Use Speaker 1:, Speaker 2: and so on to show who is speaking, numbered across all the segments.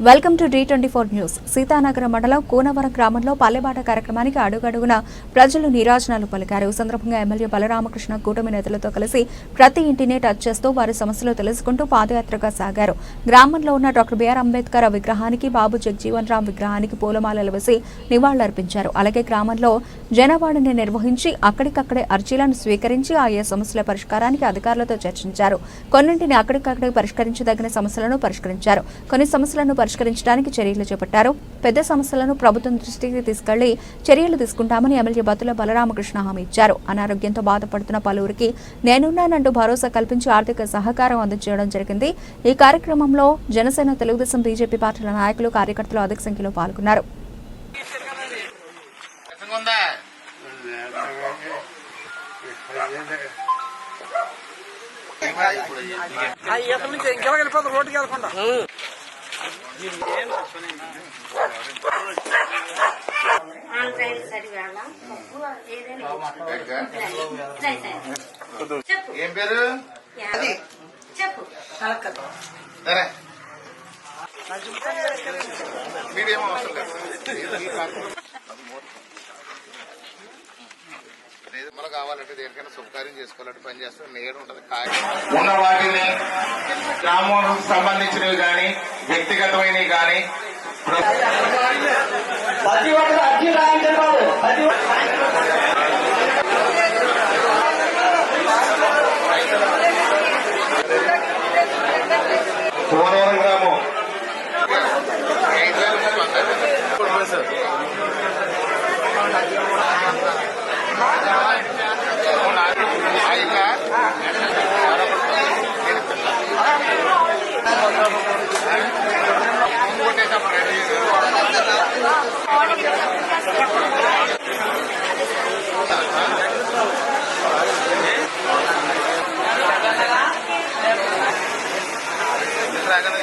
Speaker 1: Welcome to the twenty four news. Seethanagaram మండలం కూనవరం గ్రామంలో పల్లెబాట కార్యక్రమానికి అడుగడుగున ప్రజలు నీరాజనాలు పలికారు. ఈ సందర్భంగా ఎమ్మెల్యే బలరామకృష్ణ కూటమి నేతలతో కలిసి ప్రతి ఇంటిని టచ్ చేస్తూ వారి సమస్యలు తెలుసుకుంటూ పాదయాత్రగా సాగారు. గ్రామంలో ఉన్న డాక్టర్ బిఆర్ అంబేద్కర్ విగ్రహానికి బాబు జగ్జీవన్ రామ్ విగ్రహానికి పూలమాలలు వేసి నివాళులర్పించారు. అలాగే గ్రామంలో జనవాణిని నిర్వహించి అక్కడికక్కడే అర్జీలను స్వీకరించి ఆయా సమస్యల పరిష్కారానికి అధికారులతో చర్చించారు. కొన్నింటిని అక్కడికక్కడే పరిష్కరించదగిన సమస్యలను పరిష్కరించారు. కొన్ని సమస్యలను పరిష్కరించడానికి చర్యలు చేపట్టారు. పెద్ద సమస్యలను ప్రభుత్వం దృష్టికి తీసుకెళ్ళి చర్యలు తీసుకుంటామని ఎమ్మెల్యే బతుల బలరామకృష్ణ హామీ ఇచ్చారు. అనారోగ్యంతో బాధపడుతున్న పలువురికి నేనున్నానంటూ భరోసా కల్పించి ఆర్థిక సహకారం అందించడం జరిగింది. ఈ కార్యక్రమంలో జనసేన తెలుగుదేశం బీజేపీ పార్టీల నాయకులు కార్యకర్తలు అధిక సంఖ్యలో పాల్గొన్నారు.
Speaker 2: ఎక్కడి నుంచి ఇంకెలా వెళ్ళిపోతారు? రోడ్డుకి వెళ్ళకుండా.
Speaker 3: ఆంధ్రాయిల్ సరివేళ పప్పు ఏదైనా. చెప్పు.
Speaker 4: ఏం పేరు?
Speaker 3: చెప్పు
Speaker 4: సరే మీరేమో అవసరం లేదు. నిర్మల కావాలంటే దేనికైనా శుభకార్యం చేసుకోవాలంటే పని చేస్తే. నేడు ఉంటది ఉన్న వాటిని గ్రామం సంబంధించినవి కానీ వ్యక్తిగతమైనవి కానీ
Speaker 2: ప్రతి ఒక్కరు అర్జీ రాయండి బాబు ప్రతి ఒక్క-
Speaker 4: పోలవరం గ్రామం Yeah.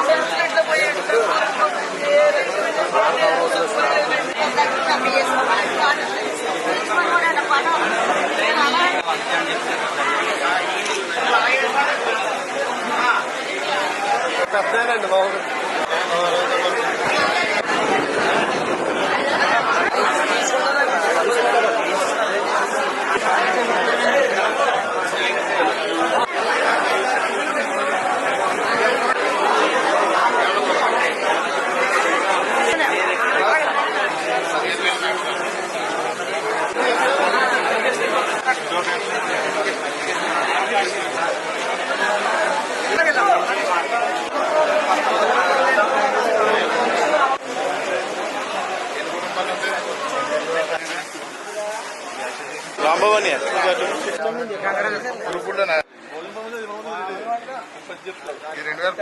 Speaker 2: పెద్దనండి బాబు రాంబాబు
Speaker 4: రెండు వేల